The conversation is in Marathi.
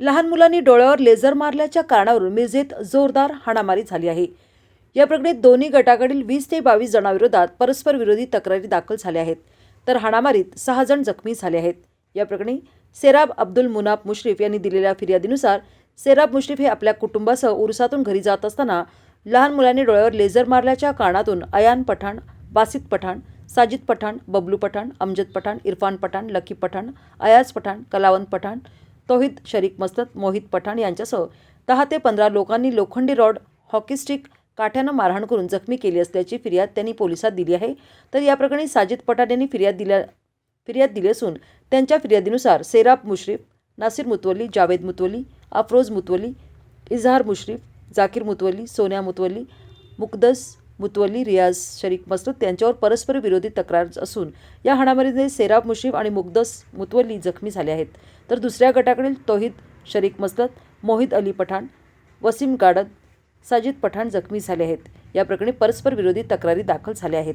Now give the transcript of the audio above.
लहान मुलांनी डोळ्यावर लेझर मारल्याच्या कारणावरून मिरजेत जोरदार हाणामारी झाली आहे. या प्रकरणी दोन्ही गटाकडील वीस ते बावीस जणांविरोधात परस्पर विरोधी तक्रारी दाखल झाल्या आहेत. तर हाणामारीत सहा जण जखमी झाले आहेत. या प्रकरणी सेराब अब्दुल मुनाब मुश्रीफ यांनी दिलेल्या फिर्यादीनुसार सेराब मुश्रीफ हे आपल्या कुटुंबासह उरुसातून घरी जात असताना लहान मुलांनी डोळ्यावर लेझर मारल्याच्या कारणातून अयान पठाण बासित पठाण साजिद पठाण बबलू पठाण अमजद पठाण इरफान पठाण लकी पठाण अयाज पठाण कलावंत पठाण तोहित शरीक मस्तत मोहित पठाण यांच्यासह दहा ते पंधरा लोकांनी लोखंडी रॉड हॉकी स्टिक काठ्यानं मारहाण करून जखमी केली असल्याची फिर्याद त्यांनी पोलिसात दिली आहे. तर या प्रकरणी साजिद पठाण यांनी फिर्याद दिल्या फिर्याद दिली असून त्यांच्या फिर्यादीनुसार सेराब मुश्रीफ नासिर मुतवली जावेद मुतवली अफरोज मुतवली इजहार मुश्रीफ जाकीर मुतवली सोन्या मुतवली मुकदस मुतवली रियाज शरीक मस्तूद यांच्यावर परस्पर विरोधी तक्रार असून या हाणामारीमध्ये सेराब मुशीफ आणि मुग्दस मुतवली जखमी झाले आहेत. तर दुसऱ्या गटाकडील तोहिद शरीक मसलत मोहित अली पठाण वसीम गाडद साजिद पठाण जखमी झाले आहेत. या प्रकरणी परस्पर विरोधी तक्रारी दाखल झाल्या आहेत.